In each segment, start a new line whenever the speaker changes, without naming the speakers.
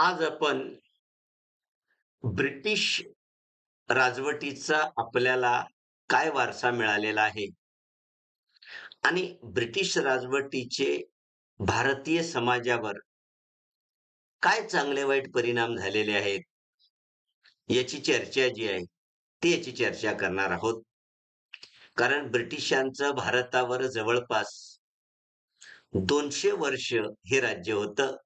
आज आपण ब्रिटिश राजवटीचा आपल्याला काय वारसा मिळालेला आहे? आणि ब्रिटिश राजवटीचे भारतीय समाजावर काय चांगले वाईट परिणाम झालेले आहेत? याची चर्चा जी आहे ती याची चर्चा करणार आहोत. कारण ब्रिटिशांचं भारतावर जवळपास दोनशे वर्ष हे राज्य होतं.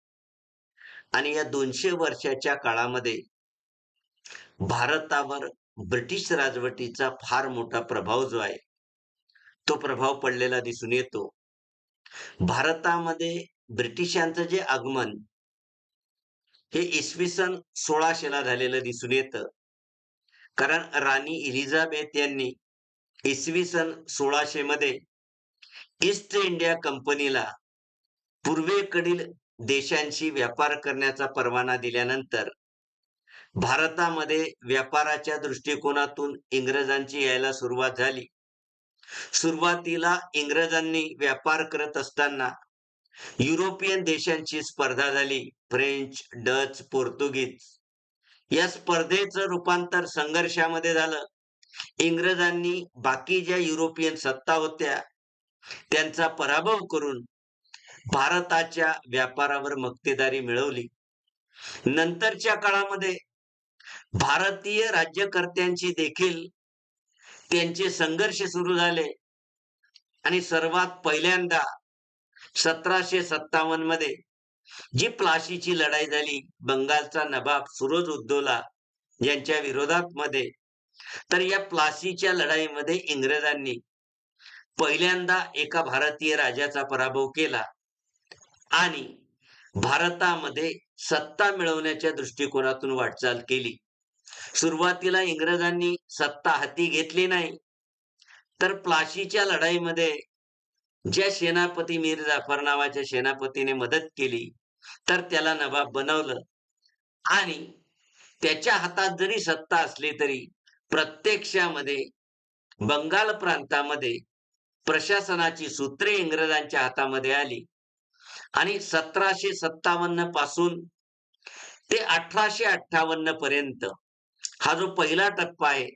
आणि या दोनशे वर्षाच्या काळामध्ये भारतावर ब्रिटिश राजवटीचा फार मोठा प्रभाव जो आहे तो प्रभाव पडलेला दिसून येतो. भारतामध्ये ब्रिटिशांचं जे आगमन हे इसवी सन सोळाशेला झालेलं दिसून येतं. कारण राणी इलिझाबेथ यांनी इसवी सन सोळाशे मध्ये ईस्ट इंडिया कंपनीला पूर्वेकडील देशांशी व्यापार करण्याचा परवाना दिल्यानंतर भारतामध्ये व्यापाराच्या दृष्टिकोनातून इंग्रजांची यायला सुरुवात झाली. सुरुवातीला इंग्रजांनी व्यापार करत असताना युरोपियन देशांची स्पर्धा झाली फ्रेंच डच पोर्तुगीज. या स्पर्धेचं रूपांतर संघर्षामध्ये झालं. इंग्रजांनी बाकी ज्या युरोपियन सत्ता होत्या त्यांचा पराभव करून भारताच्या व्यापारावर मक्तेदारी मिळवली. नंतरच्या काळामध्ये भारतीय राज्यकर्त्यांची देखील त्यांचे संघर्ष सुरू झाले. आणि सर्वात पहिल्यांदा सतराशे सत्तावन्नमध्ये जी प्लाशीची लढाई झाली बंगालचा नवाब सुरोज उद्दोला यांच्या विरोधात मध्ये तर या प्लासीच्या लढाईमध्ये इंग्रजांनी पहिल्यांदा एका भारतीय राजाचा पराभव केला. आणि भारतामध्ये सत्ता मिळवण्याच्या दृष्टिकोनातून वाटचाल केली. सुरुवातीला इंग्रजांनी सत्ता हाती घेतली नाही तर प्लाशीच्या लढाईमध्ये ज्या सेनापती मीर जाफर नावाच्या सेनापतीने मदत केली तर त्याला नवाब बनवलं. आणि त्याच्या हातात जरी सत्ता असली तरी प्रत्यक्षामध्ये बंगाल प्रांतामध्ये प्रशासनाची सूत्रे इंग्रजांच्या हातामध्ये आली. आणि सतराशे सत्तावन्नपासून ते अठराशे अठ्ठावन्न पर्यंत हा जो पहिला टप्पा आहे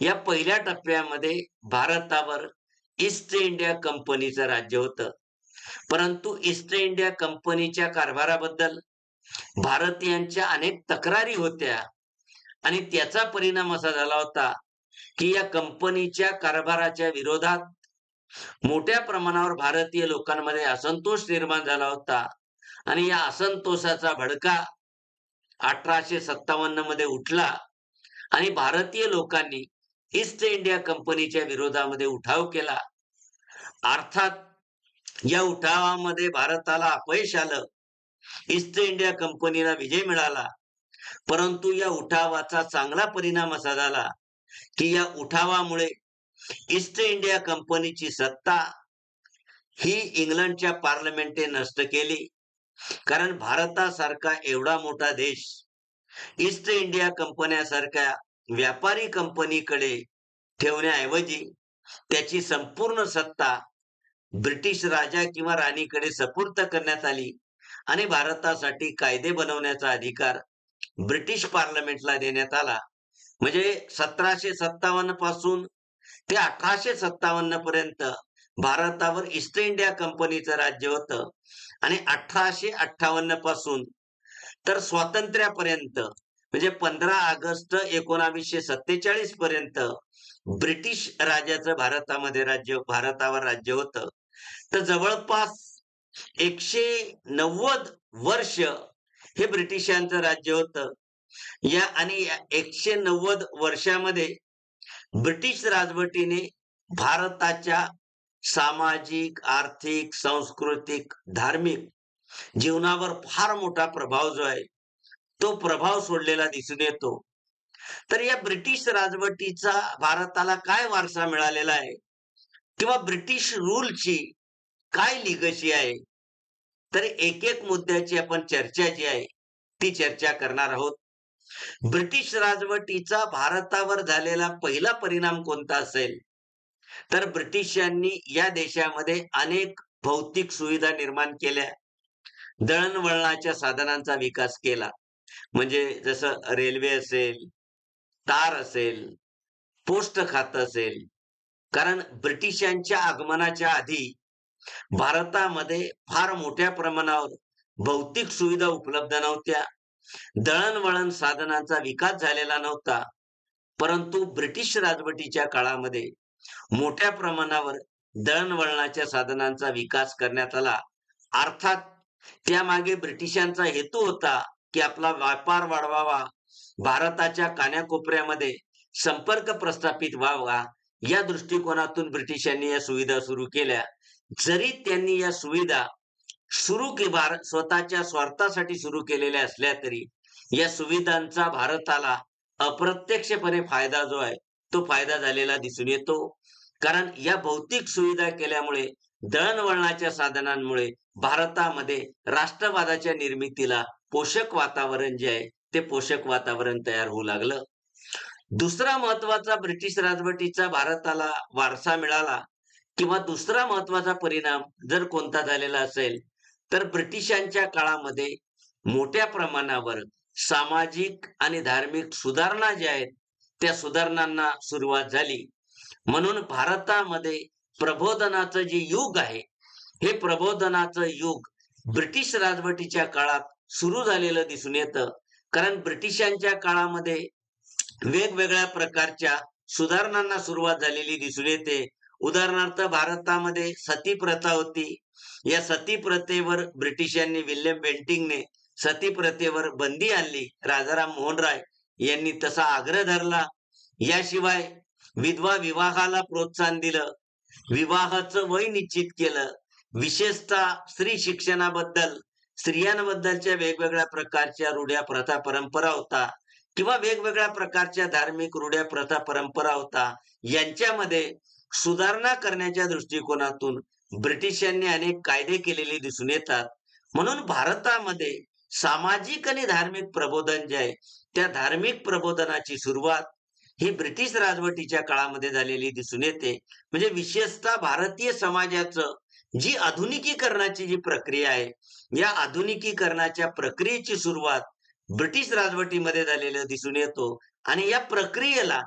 या पहिल्या टप्प्यामध्ये भारतावर ईस्ट इंडिया कंपनीचं राज्य होतं. परंतु ईस्ट इंडिया कंपनीच्या कारभाराबद्दल भारतीयांच्या अनेक तक्रारी होत्या आणि त्याचा परिणाम असा झाला होता की या कंपनीच्या कारभाराच्या विरोधात मोठ्या प्रमाणावर भारतीय लोकांमध्ये असंतोष निर्माण झाला होता. आणि या असंतोषाचा भडका अठराशे सत्तावन्नमध्ये उठला. आणि भारतीय लोकांनी ईस्ट इंडिया कंपनीच्या विरोधामध्ये उठाव केला. अर्थात या उठावामध्ये भारताला अपयश आलं. ईस्ट इंडिया कंपनीला विजय मिळाला. परंतु या उठावाचा चांगला परिणाम असा झाला की या उठावामुळे ईस्ट इंडिया कंपनीची सत्ता ही इंग्लंडच्या पार्लमेंटने नष्ट केली. कारण भारतासारखा एवढा मोठा देश ईस्ट इंडिया कंपन्यासारख्या व्यापारी कंपनीकडे ठेवण्याऐवजी त्याची संपूर्ण सत्ता ब्रिटिश राजा किंवा राणीकडे सपूर्त करण्यात आली आणि भारतासाठी कायदे बनवण्याचा अधिकार ब्रिटिश पार्लमेंटला देण्यात आला. म्हणजे सतराशे सत्तावन्नपासून ते अठराशे सत्तावन्न पर्यंत भारतावर ईस्ट इंडिया कंपनीचं राज्य होतं. आणि अठराशे अठ्ठावन्नपासून तर स्वातंत्र्यापर्यंत म्हणजे पंधरा ऑगस्ट एकोणावीसशे सत्तेचाळीस पर्यंत ब्रिटिश राजाचं भारतामध्ये राज्य भारतावर राज्य होतं. तर जवळपास एकशे नव्वद वर्ष हे ब्रिटिशांचं राज्य होतं. या आणि एकशे नव्वद वर्षामध्ये ब्रिटिश राजवटीने भारताच्या सामाजिक आर्थिक सांस्कृतिक धार्मिक जीवनावर फार मोठा प्रभाव जो आहे तो प्रभाव सोडलेला दिसून येतो. तर या ब्रिटिश राजवटीचा भारताला काय वारसा मिळालेला आहे? किंवा ब्रिटिश रूलची काय लिगशी आहे? तर एक एक मुद्द्याची आपण चर्चा जी आहे ती चर्चा करणार आहोत. ब्रिटिश राजवटीचा भारतावर झालेला पहिला परिणाम कोणता असेल तर ब्रिटिशांनी या देशामध्ये अनेक भौतिक सुविधा निर्माण केल्या दळणवळणाच्या साधनांचा विकास केला. म्हणजे जसं रेल्वे असेल, तार असेल, पोस्ट खातं असेल. कारण ब्रिटिशांच्या आगमनाच्या आधी भारतामध्ये फार मोठ्या प्रमाणावर भौतिक सुविधा उपलब्ध नव्हत्या. दळणवळण साधनांचा विकास झालेला नव्हता. परंतु ब्रिटिश राजवटीच्या काळामध्ये मोठ्या प्रमाणावर दळणवळणाच्या साधनांचा विकास करण्यात आला. अर्थात त्यामागे ब्रिटिशांचा हेतू होता, की आपला व्यापार वाढवावा, भारताच्या कान्याकोपऱ्यामध्ये संपर्क प्रस्थापित व्हावा, या दृष्टिकोनातून ब्रिटिशांनी या सुविधा सुरू केल्या. जरी त्यांनी या सुविधा सुरू के भारत स्वतःच्या स्वार्थासाठी सुरू केलेल्या असल्या तरी या सुविधांचा भारताला अप्रत्यक्षपणे फायदा जो आहे, तो फायदा झालेला दिसून येतो. कारण या भौतिक सुविधा केल्यामुळे दळणवळणाच्या साधनांमुळे भारतामध्ये राष्ट्रवादाच्या निर्मितीला पोषक वातावरण जे आहे, ते पोषक वातावरण तयार होऊ लागलं. दुसरा महत्त्वाचा ब्रिटिश राजवटीचा भारताला वारसा मिळाला किंवा दुसरा महत्त्वाचा परिणाम जर कोणता झालेला असेल, तर ब्रिटिशांच्या काळामध्ये मोठ्या प्रमाणावर सामाजिक आणि धार्मिक सुधारणा ज्या आहेत, त्या सुधारणांना सुरुवात झाली. म्हणून भारतामध्ये प्रबोधनाचं जे युग आहे, हे प्रबोधनाचं युग ब्रिटिश राजवटीच्या काळात सुरू झालेलं दिसून येतं. कारण ब्रिटिशांच्या काळामध्ये वेगवेगळ्या प्रकारच्या सुधारणांना सुरुवात झालेली दिसून येते. उदाहरणार्थ भारतामध्ये सती प्रथा होती. या सती प्रथेवर ब्रिटिशांनी विल्यम बेंटिंगने सती प्रथेवर बंदी आणली. राजाराम मोहन राय यांनी तसा आग्रह धरला. याशिवाय विधवा विवाहाला प्रोत्साहन दिलं. विवाहाचं वय निश्चित केलं. विशेषतः स्त्री शिक्षणाबद्दल, स्त्रियांबद्दलच्या वेगवेगळ्या प्रकारच्या रूढ्या, प्रथा, परंपरा होता किंवा वेगवेगळ्या प्रकारच्या धार्मिक रूढ्या, प्रथा, परंपरा होता. यांच्यामध्ये सुधारणा करण्याच्या दृष्टिकोनातून ब्रिटिशांनी अनेक कायदे केलेले दिसून येतात. म्हणून भारतामध्ये सामाजिक आणि धार्मिक प्रबोधन जे आहे, त्या धार्मिक प्रबोधनाची सुरुवात ही ब्रिटिश राजवटीच्या काळामध्ये झालेली दिसून येते. म्हणजे विशेषतः भारतीय समाजाचं जी आधुनिकीकरणाची जी प्रक्रिया आहे, या आधुनिकीकरणाच्या प्रक्रियेची सुरुवात ब्रिटिश राजवटीमध्ये झालेलं दिसून येतो आणि या प्रक्रियेला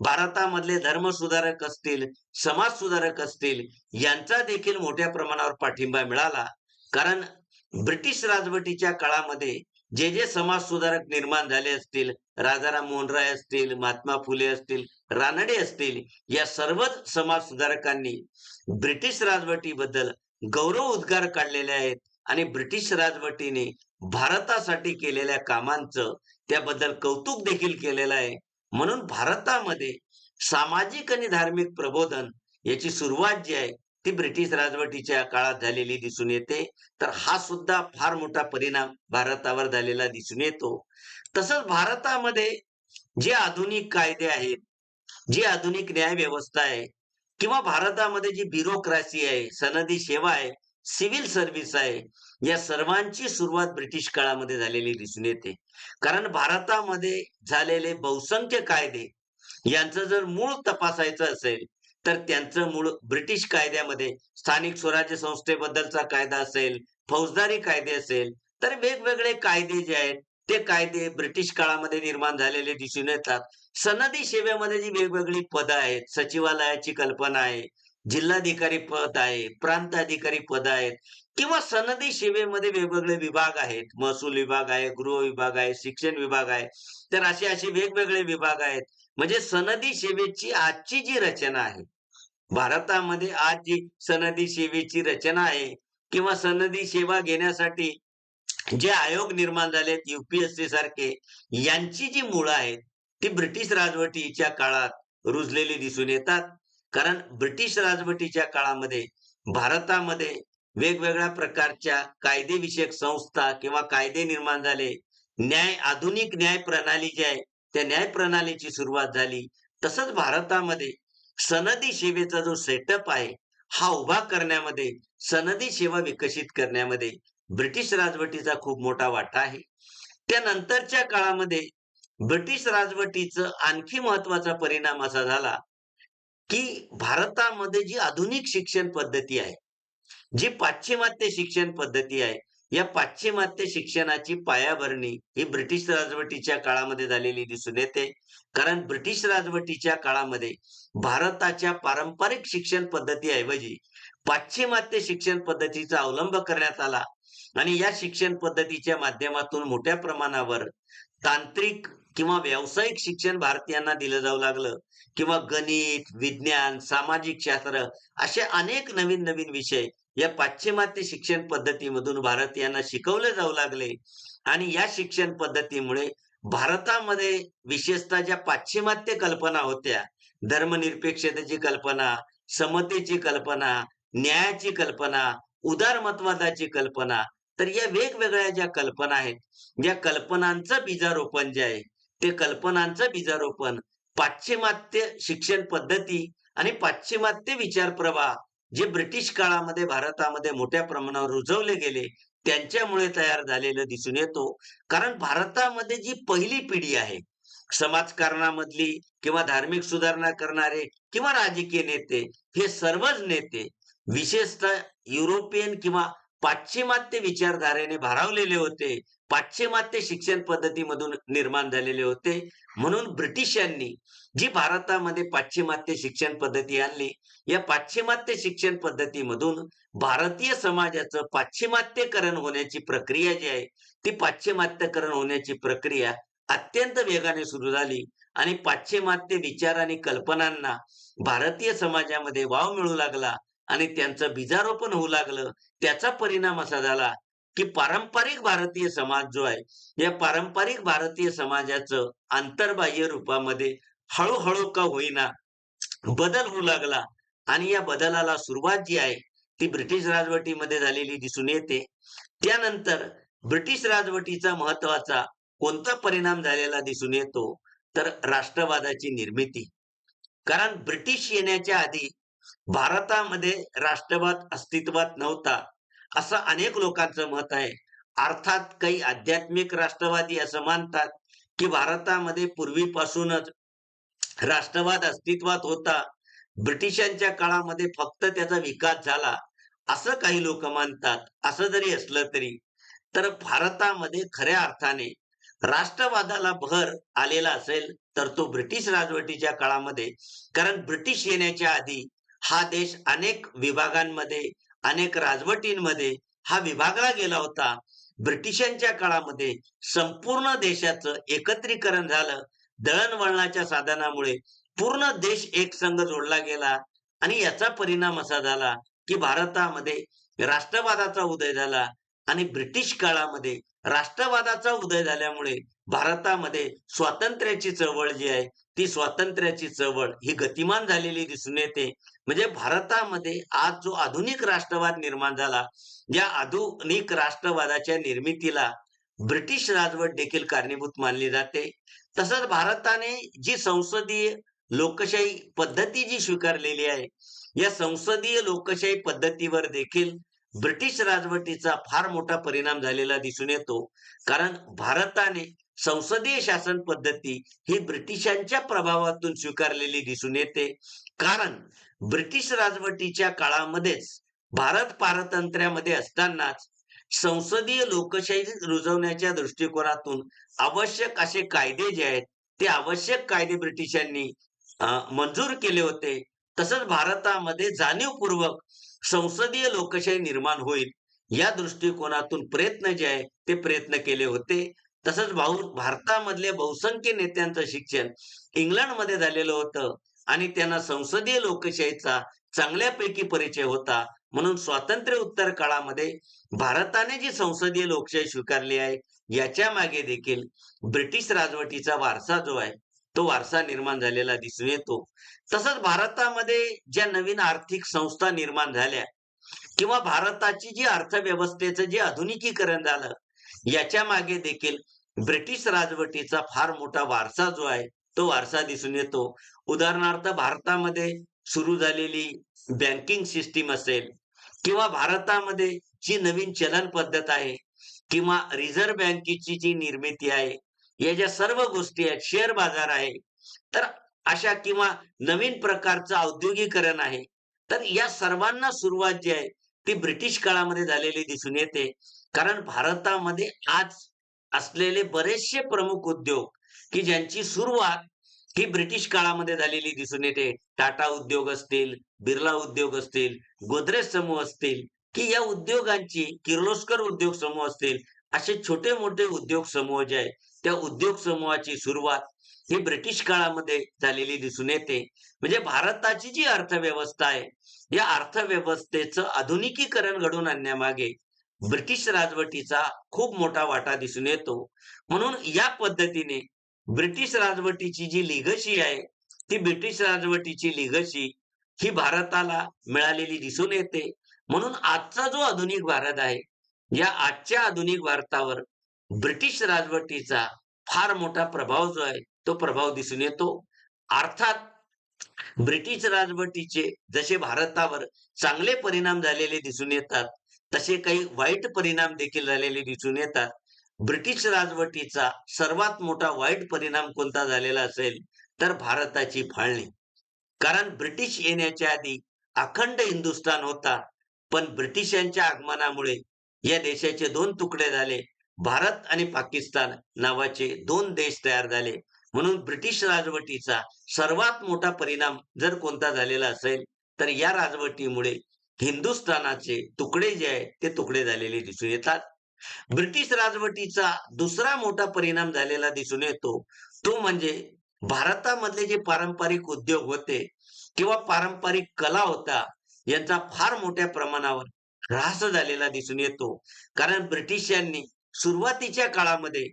भारतामधले धर्मसुधारक असतील, समाज सुधारक असतील, यांचा देखील मोठ्या प्रमाणावर पाठिंबा मिळाला. कारण ब्रिटिश राजवटीच्या काळामध्ये जे जे समाज सुधारक निर्माण झाले असतील, राजाराम मोहन राय असतील, महात्मा फुले असतील, रानडे असतील, या सर्वच समाज सुधारकांनी ब्रिटिश राजवटीबद्दल गौरव उद्गार काढलेले आहेत आणि ब्रिटिश राजवटीने भारतासाठी केलेल्या कामांचं त्याबद्दल कौतुक देखील केलेलं आहे. म्हणून भारतामध्ये सामाजिक आणि धार्मिक प्रबोधन याची सुरुवात जी आहे, ती ब्रिटिश राजवटीच्या काळात झालेली दिसून येते. तर हा सुद्धा फार मोठा परिणाम भारतावर झालेला दिसून येतो. तसंच भारतामध्ये जे आधुनिक कायदे आहेत, जी आधुनिक न्याय व्यवस्था आहे किंवा भारतामध्ये जी ब्युरोक्रॅसी आहे, सनदी सेवा आहे, सिव्हिल सर्व्हिस आहे, या सर्वांची सुरुवात ब्रिटिश काळामध्ये झालेली दिसून येते. कारण भारतामध्ये झालेले बहुसंख्य कायदे यांचं जर मूळ तपासायचं असेल, तर त्यांचं मूळ ब्रिटिश कायद्यामध्ये स्थानिक स्वराज्य संस्थेबद्दलचा कायदा असेल, फौजदारी कायदे असेल, तर वेगवेगळे कायदे जे आहेत, ते कायदे ब्रिटिश काळामध्ये निर्माण झालेले दिसून येतात. सनदी सेवेमध्ये जी वेगवेगळी पदं आहेत, सचिवालयाची कल्पना आहे, जिल्हाधिकारी पद आहे, प्रांत अधिकारी पद आहेत किंवा सनदी सेवेमध्ये वेगवेगळे विभाग आहेत. महसूल विभाग आहे, गृह विभाग आहे, शिक्षण विभाग आहे. तर असे असे वेगवेगळे विभाग आहेत. म्हणजे सनदी सेवेची आजची जी रचना आहे, भारतामध्ये आज जी सनदी सेवेची रचना आहे किंवा सनदी सेवा घेण्यासाठी जे आयोग निर्माण झालेत युपीएससी सारखे, यांची जी मुळं आहेत, ती ब्रिटिश राजवटीच्या काळात रुजलेली दिसून येतात. कारण ब्रिटिश राजवटीच्या काळामध्ये भारतामध्ये वेगवेगळ्या प्रकारच्या कायदेविषयक संस्था किंवा कायदे निर्माण झाले. न्याय आधुनिक न्याय प्रणाली जी आहे, त्या न्याय प्रणालीची सुरुवात झाली. तसंच भारतामध्ये सनदी सेवेचा जो सेटअप आहे, हा उभा करण्यामध्ये, सनदी सेवा विकसित करण्यामध्ये ब्रिटिश राजवटीचा खूप मोठा वाटा आहे. त्यानंतरच्या काळामध्ये ब्रिटिश राजवटीचं आणखी महत्त्वाचा परिणाम असा झाला, की भारतामध्ये जी आधुनिक शिक्षण पद्धती आहे, जी पाश्चिमात्य शिक्षण पद्धती आहे, या पाश्चिमात्य शिक्षणाची पायाभरणी ही ब्रिटिश राजवटीच्या काळामध्ये झालेली दिसून येते. कारण ब्रिटिश राजवटीच्या काळामध्ये भारताच्या पारंपरिक शिक्षण पद्धतीऐवजी पाश्चिमात्य शिक्षण पद्धतीचा अवलंब करण्यात आला आणि या शिक्षण पद्धतीच्या माध्यमातून मोठ्या प्रमाणावर तांत्रिक किंवा व्यावसायिक शिक्षण भारतीयांना दिलं जाऊ लागलं किंवा गणित विज्ञान सामाजिक शास्त्र असे अनेक नवीन नवीन विषय या पाश्चिमात्य शिक्षण पद्धतीमधून भारतीयांना शिकवले जाऊ लागले. आणि या शिक्षण पद्धतीमुळे भारतामध्ये विशेषतः ज्या पाश्चिमात्य कल्पना होत्या धर्मनिरपेक्षतेची कल्पना समतेची कल्पना न्यायाची कल्पना उदारमतवादाची कल्पना तर या वेगवेगळ्या ज्या कल्पना आहेत या कल्पनांचं बीजारोपण जे आहे ते कल्पनांचं बीजारोपण पाश्चिमात्य शिक्षण पद्धती आणि पाश्चिमात्य विचार प्रवाह जे ब्रिटिश काळामध्ये भारतामध्ये मोठ्या प्रमाणावर रुजवले गेले त्यांच्यामुळे तयार झालेलं दिसून येतो. कारण भारतामध्ये जी पहिली पिढी आहे समाजकारणामधली किंवा धार्मिक सुधारणा करणारे किंवा राजकीय नेते हे सर्वच नेते विशेषतः युरोपियन किंवा पाश्चिमात्य विचारधारेने भारावलेले होते. पाश्चिमात्य शिक्षण पद्धतीमधून निर्माण झालेले होते. म्हणून ब्रिटिशांनी जी भारतामध्ये पाश्चिमात्य शिक्षण पद्धती आणली या पाश्चिमात्य शिक्षण पद्धतीमधून भारतीय समाजाचं पाश्चिमात्यकरण होण्याची प्रक्रिया जी आहे ती पाश्चिमात्यकरण होण्याची प्रक्रिया अत्यंत वेगाने सुरू झाली आणि पाश्चिमात्य विचार आणि कल्पनांना भारतीय समाजामध्ये वाव मिळू लागला आणि त्यांचं बीजारोपण होऊ लागलं त्याचा परिणाम असा झाला की पारंपरिक भारतीय समाज जो आहे या पारंपरिक भारतीय समाजाचं आंतरबाह्य रूपामध्ये हळूहळू का होईना बदल होऊ लागला. आणि या बदलाला सुरुवात जी आहे ती ब्रिटिश राजवटीमध्ये झालेली दिसून येते. त्यानंतर ब्रिटिश राजवटीचा महत्त्वाचा कोणता परिणाम झालेला दिसून येतो तर राष्ट्रवादाची निर्मिती. कारण ब्रिटिश येण्याच्या आधी भारतामध्ये राष्ट्रवाद अस्तित्वात नव्हता. असं अनेक लोकांचं मत आहे. अर्थात काही आध्यात्मिक राष्ट्रवादी असं मानतात की भारतामध्ये पूर्वीपासूनच राष्ट्रवाद अस्तित्वात होता. ब्रिटिशांच्या काळामध्ये फक्त त्याचा विकास झाला. असं काही लोक मानतात. असं जरी असलं तरी. तर भारतामध्ये खऱ्या अर्थाने राष्ट्रवादाला भर आलेला असेल तर तो ब्रिटिश राजवटीच्या काळामध्ये. कारण ब्रिटिश येण्याच्या आधी हा देश अनेक विभागांमध्ये अनेक राजवटींमध्ये हा विभागला गेला होता. ब्रिटिशांच्या काळामध्ये संपूर्ण देशाचं एकत्रीकरण झालं. दळणवळणाच्या साधनामुळे पूर्ण देश एक संघ जोडला गेला आणि याचा परिणाम असा झाला की भारतामध्ये राष्ट्रवादाचा उदय झाला आणि ब्रिटिश काळामध्ये राष्ट्रवादाचा उदय झाल्यामुळे भारतामध्ये स्वातंत्र्याची चळवळ जी आहे ती स्वातंत्र्याची चळवळ ही गतिमान झालेली दिसून येते. म्हणजे भारतामध्ये आज जो आधुनिक राष्ट्रवाद निर्माण झाला या आधुनिक राष्ट्रवादाच्या निर्मितीला ब्रिटिश राजवट देखील कारणीभूत मानली जाते. तसंच भारताने जी संसदीय लोकशाही पद्धती जी स्वीकारलेली आहे या संसदीय लोकशाही पद्धतीवर देखील ब्रिटिश राजवटीचा फार मोठा परिणाम झालेला दिसून येतो. कारण भारताने संसदीय शासन पद्धती ही ब्रिटिशांच्या प्रभावातून स्वीकारलेली दिसून येते. कारण ब्रिटिश राजवटीच्या काळामध्येच भारत पारतंत्र्यामध्ये असतानाच संसदीय लोकशाही रुजवण्याच्या दृष्टिकोनातून आवश्यक असे कायदे जे आहेत ते आवश्यक कायदे ब्रिटिशांनी मंजूर केले होते. तसंच भारतामध्ये जाणीवपूर्वक संसदीय लोकशाही निर्माण होईल या दृष्टिकोनातून प्रयत्न जे आहे ते प्रयत्न केले होते. तसंच भाऊ भारतामधले बहुसंख्य नेत्यांचं शिक्षण इंग्लंडमध्ये झालेलं होतं आणि त्यांना संसदीय लोकशाहीचा चांगल्यापैकी परिचय होता. म्हणून स्वातंत्र्य उत्तर काळामध्ये भारताने जी संसदीय लोकशाही स्वीकारली आहे याच्या मागे देखील ब्रिटिश राजवटीचा वारसा जो आहे तो वारसा निर्माण झालेला दिसून येतो. तसंच भारतामध्ये ज्या नवीन आर्थिक संस्था निर्माण झाल्या किंवा भारताची जी अर्थव्यवस्थेचं जे आधुनिकीकरण झालं याच्या मागे देखील ब्रिटिश राजवटीचा फार मोठा वारसा जो आहे तो वारसा दिसून येतो. उदाहरणार्थ भारतामध्ये सुरू झालेली बँकिंग सिस्टीम असेल किंवा भारतामध्ये जी नवीन चलन पद्धत आहे किंवा रिझर्व्ह बँकेची जी निर्मिती आहे या ज्या सर्व गोष्टी आहेत शेअर बाजार आहे तर अशा किंवा नवीन प्रकारचं औद्योगिकरण आहे तर या सर्वांना सुरुवात जी आहे ती ब्रिटिश काळामध्ये झालेली दिसून येते. कारण भारतामध्ये आज असलेले बरेचसे प्रमुख उद्योग की ज्यांची सुरुवात ही ब्रिटिश काळामध्ये झालेली दिसून येते. टाटा उद्योग असतील बिर्ला उद्योग असतील गोदरेज समूह असतील की या उद्योगांची किर्लोस्कर उद्योग समूह असतील असे छोटे मोठे उद्योग समूह जे आहे त्या उद्योग समूहाची सुरुवात ही ब्रिटिश काळामध्ये झालेली दिसून येते. म्हणजे भारताची जी अर्थव्यवस्था आहे या अर्थव्यवस्थेचं आधुनिकीकरण घडवून आणण्यामागे ब्रिटिश राजवटीचा खूप मोठा वाटा दिसून येतो. म्हणून या पद्धतीने ब्रिटिश राजवटीची जी लिगशी आहे ती ब्रिटिश राजवटीची लिगशी ही भारताला मिळालेली दिसून येते. म्हणून आजचा जो आधुनिक भारत आहे या आजच्या आधुनिक भारतावर ब्रिटिश राजवटीचा फार मोठा प्रभाव जो आहे तो प्रभाव दिसून येतो. अर्थात ब्रिटिश राजवटीचे जसे भारतावर चांगले परिणाम झालेले दिसून येतात तसे काही वाईट परिणाम देखील झालेले दिसून येतात. ब्रिटिश राजवटीचा सर्वात मोठा वाईट परिणाम कोणता झालेला असेल तर भारताची फाळणी. कारण ब्रिटिश येण्याच्या आधी अखंड हिंदुस्थान होता पण ब्रिटिशांच्या आगमनामुळे या देशाचे दोन तुकडे झाले. भारत आणि पाकिस्तान नावाचे दोन देश तयार झाले. म्हणून ब्रिटिश राजवटीचा सर्वात मोठा परिणाम जर कोणता झालेला असेल तर या राजवटीमुळे हिंदुस्थानाचे तुकडे जे आहेत ते तुकडे झालेले दिसून येतात. ब्रिटिश राजवटीचा दुसरा मोठा परिणाम झालेला दिसून येतो. तो म्हणजे भारतामधले जे पारंपरिक उद्योग होते किंवा पारंपरिक कला होता यांचा फार मोठ्या प्रमाणावर ऱ्हास झालेला दिसून येतो. कारण ब्रिटिशांनी सुरुवातीच्या काळामध्ये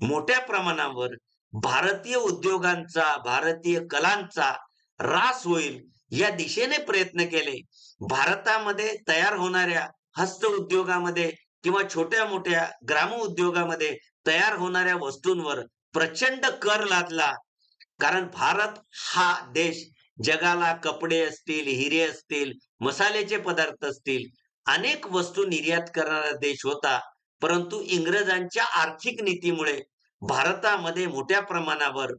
मोठ्या प्रमाणावर भारतीय उद्योगांचा भारतीय कलांचा ऱ्हास होईल या दिशेने प्रयत्न केले. भारतामध्ये तयार होणाऱ्या हस्त उद्योगामध्ये किंवा छोट्या मोठ्या ग्राम उद्योगामध्ये तयार होणाऱ्या वस्तूंवर प्रचंड कर लादला. कारण भारत हा देश जगाला कपडे असतील हिरे असतील मसाल्याचे पदार्थ असतील अनेक वस्तू निर्यात करणारा देश होता. परंतु इंग्रजांच्या आर्थिक नीतीमुळे भारतामध्ये मोठ्या प्रमाणावर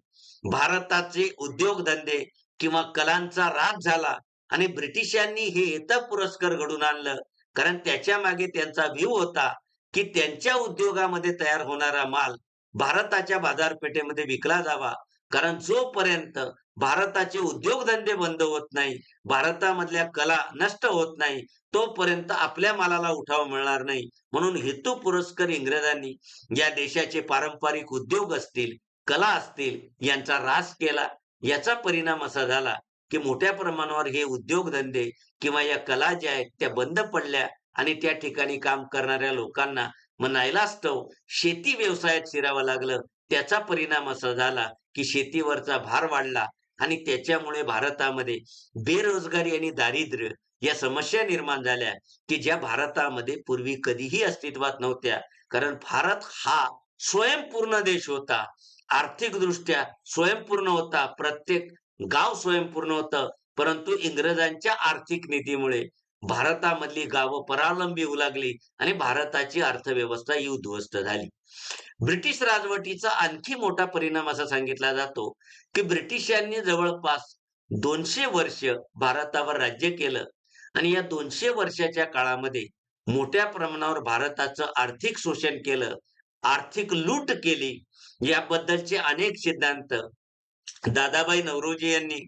भारताचे उद्योगधंदे किंवा कलांचा राग झाला. आणि ब्रिटिशांनी हे येतं पुरस्कार घडून आणलं. कारण त्याच्यामागे त्यांचा व्ह्यू होता की त्यांच्या उद्योगामध्ये तयार होणारा माल भारताच्या बाजारपेठेमध्ये विकला जावा. कारण जोपर्यंत भारताचे उद्योगधंदे बंद होत नाही भारतामधल्या कला नष्ट होत नाही तोपर्यंत आपल्या मालाला उठाव मिळणार नाही. म्हणून हेतू पुरस्कार इंग्रजांनी या देशाचे पारंपरिक उद्योग असतील कला असतील यांचा रास केला. याचा परिणाम असा झाला की मोठ्या प्रमाणावर हे उद्योगधंदे किंवा या कला ज्या आहेत त्या बंद पडल्या आणि त्या ठिकाणी काम करणाऱ्या लोकांना म्हणायलास्तव शेती व्यवसायात शिरावं लागलं त्याचा परिणाम असा झाला की शेतीवरचा भार वाढला आणि त्याच्यामुळे भारतामध्ये बेरोजगारी आणि दारिद्र्य या समस्या निर्माण झाल्या की ज्या भारतामध्ये पूर्वी कधीही अस्तित्वात नव्हत्या. कारण भारत हा स्वयंपूर्ण देश होता. आर्थिक दृष्ट्या स्वयंपूर्ण होता. प्रत्येक गाव स्वयंपूर्ण होतं परंतु इंग्रजांच्या आर्थिक नीतीमुळे भारतामधली गावं परावलंबी होऊ लागली आणि भारताची अर्थव्यवस्था ही उद्ध्वस्त झाली. ब्रिटिश राजवटीचा आणखी मोठा परिणाम असा सांगितला जातो की ब्रिटिशांनी जवळपास दोनशे वर्ष भारतावर राज्य केलं आणि या दोनशे वर्षाच्या काळामध्ये मोठ्या प्रमाणावर भारताचं आर्थिक शोषण केलं आर्थिक लूट केली. याबद्दलचे अनेक सिद्धांत दादाबाई नवरोजी यांनी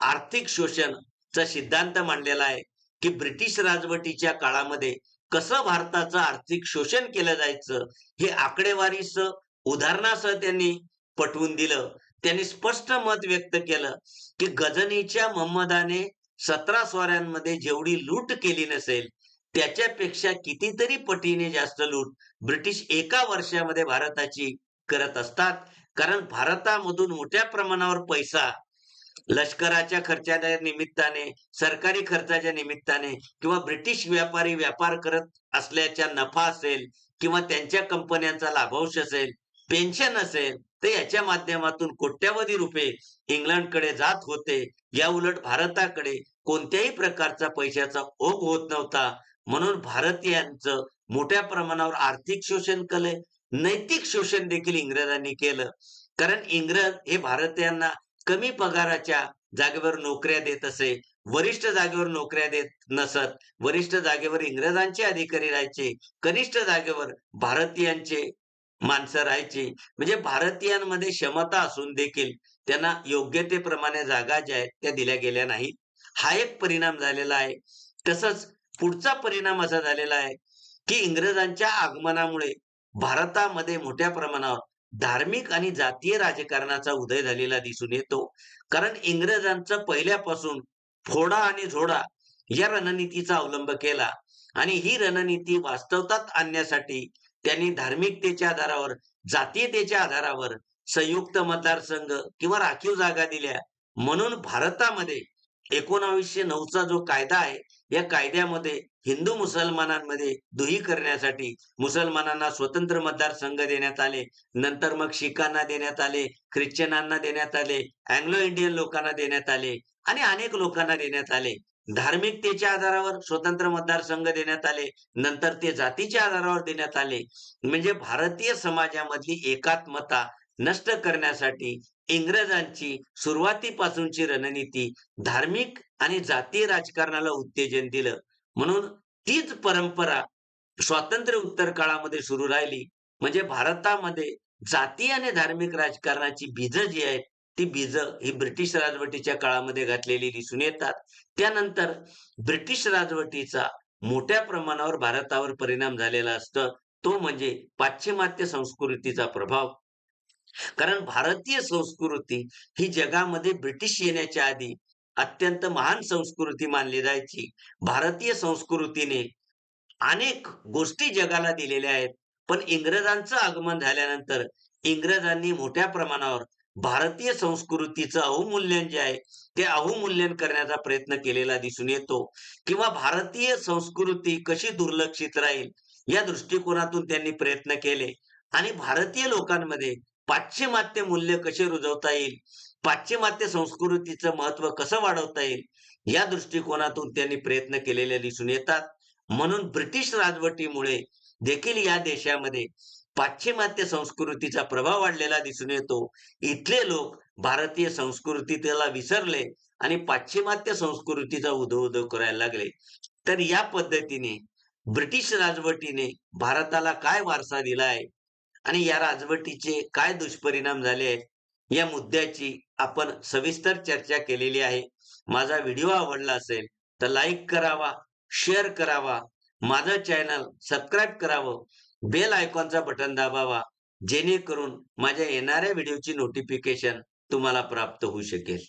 आर्थिक शोषणचा सिद्धांत मांडलेला आहे की ब्रिटिश राजवटीच्या काळामध्ये कसं भारताचं आर्थिक शोषण केलं जायचं हे आकडेवारीस उदाहरणासह त्यांनी पटवून दिलं. त्यांनी स्पष्ट मत व्यक्त केलं की गजनीच्या मोहम्मदाने सतरा स्वाऱ्यांमध्ये जेवढी लूट केली नसेल त्याच्यापेक्षा कितीतरी पटीने जास्त लूट ब्रिटिश एका वर्षामध्ये भारताची करत असतात. कारण भारतामधून मोठ्या प्रमाणावर पैसा लष्कराच्या खर्चाच्या निमित्ताने सरकारी खर्चाच्या निमित्ताने किंवा ब्रिटिश व्यापारी व्यापार करत असल्याच्या नफा असेल किंवा त्यांच्या कंपन्यांचा लाभांश असेल पेन्शन असेल तर याच्या माध्यमातून कोट्यावधी रुपये इंग्लंडकडे जात होते. या उलट भारताकडे कोणत्याही प्रकारचा पैशाचा ओघ होत नव्हता. म्हणून भारतीयांचं मोठ्या प्रमाणावर आर्थिक शोषण केलंय नैतिक शोषण देखील इंग्रजांनी केलं. कारण इंग्रज हे भारतीयांना कमी पगाराच्या जागेवर नोकऱ्या देत असे वरिष्ठ जागेवर नोकऱ्या देत नसत वरिष्ठ जागेवर इंग्रजांचे अधिकारी राहायचे कनिष्ठ जागेवर भारतीयांचे माणसं राहायची. म्हणजे भारतीयांमध्ये क्षमता असून देखील त्यांना योग्यतेप्रमाणे जागा ज्या आहेत त्या दिल्या गेल्या नाहीत. हा एक परिणाम झालेला आहे. तसंच पुढचा परिणाम असा झालेला आहे की इंग्रजांच्या आगमनामुळे भारतामध्ये मोठ्या प्रमाणावर धार्मिक आणि जातीय राजकारणाचा उदय झालेला दिसून येतो. कारण इंग्रजांचं पहिल्यापासून फोडा आणि झोडा या रणनीतीचा अवलंब केला आणि ही रणनीती वास्तवतात आणण्यासाठी त्यांनी धार्मिकतेच्या आधारावर जातीयतेच्या आधारावर संयुक्त मतदारसंघ किंवा राखीव जागा दिल्या. म्हणून भारतामध्ये एकोणावीसशे नऊचा जो कायदा आहे या कायद्यामध्ये हिंदू मुसलमानांमध्ये दुही करण्यासाठी मुसलमानांना स्वतंत्र मतदारसंघ देण्यात आले. नंतर मग शिखांना देण्यात आले ख्रिश्चनांना देण्यात आले अँग्लो इंडियन लोकांना देण्यात आले आणि अनेक लोकांना देण्यात आले. धार्मिकतेच्या आधारावर स्वतंत्र मतदारसंघ देण्यात आले. नंतर ते जातीच्या आधारावर देण्यात आले. म्हणजे भारतीय समाजामधली एकात्मता नष्ट करण्यासाठी इंग्रजांची सुरुवातीपासूनची रणनीती धार्मिक आणि जातीय राजकारणाला उत्तेजन दिलं. म्हणून तीच परंपरा स्वातंत्र्य उत्तर काळामध्ये सुरू राहिली. म्हणजे भारतामध्ये जाती आणि धार्मिक राजकारणाची बीज जी आहेत ती बीज ही ब्रिटिश राजवटीच्या काळामध्ये घातलेली दिसून येतात. त्यानंतर ब्रिटिश राजवटीचा मोठ्या प्रमाणावर भारतावर परिणाम झालेला असतं. तो म्हणजे पाश्चिमात्य संस्कृतीचा प्रभाव. कारण भारतीय संस्कृती ही जगामध्ये ब्रिटिश येण्याच्या आधी अत्यंत महान संस्कृती मानली जायची. भारतीय संस्कृतीने अनेक गोष्टी जगाला दिलेल्या आहेत. पण इंग्रजांचं आगमन झाल्यानंतर इंग्रजांनी मोठ्या प्रमाणावर भारतीय संस्कृतीचं अवमूल्यन जे आहे ते अवमूल्यन करण्याचा प्रयत्न केलेला दिसून येतो. किंवा भारतीय संस्कृती कशी दुर्लक्षित राहील या दृष्टिकोनातून त्यांनी प्रयत्न केले. आणि भारतीय लोकांमध्ये पाश्चिमात्य मूल्य कसे रुजवता येईल? पाश्चिमात्य संस्कृतीचं महत्त्व कसं वाढवता येईल? या दृष्टिकोनातून त्यांनी प्रयत्न केलेले दिसून येतात. म्हणून ब्रिटिश राजवटीमुळे देखील या देशामध्ये पाश्चिमात्य संस्कृतीचा प्रभाव वाढलेला दिसून येतो. इथले लोक भारतीय संस्कृती त्याला विसरले आणि पाश्चिमात्य संस्कृतीचा उदो उदो करायला लागले. तर या पद्धतीने ब्रिटिश राजवटीने भारताला काय वारसा दिलाय? आणि या राजवटीचे काय दुष्परिणाम झाले आहेत या मुद्द्याची आपण सविस्तर चर्चा केलेली आहे. माझा व्हिडिओ आवडला असेल तर लाईक करावा शेअर करावा माझं चॅनल सबस्क्राईब करावं बेल आयकॉनचा बटन दाबावा जेणेकरून माझ्या येणाऱ्या व्हिडिओची नोटिफिकेशन तुम्हाला प्राप्त होऊ शकेल.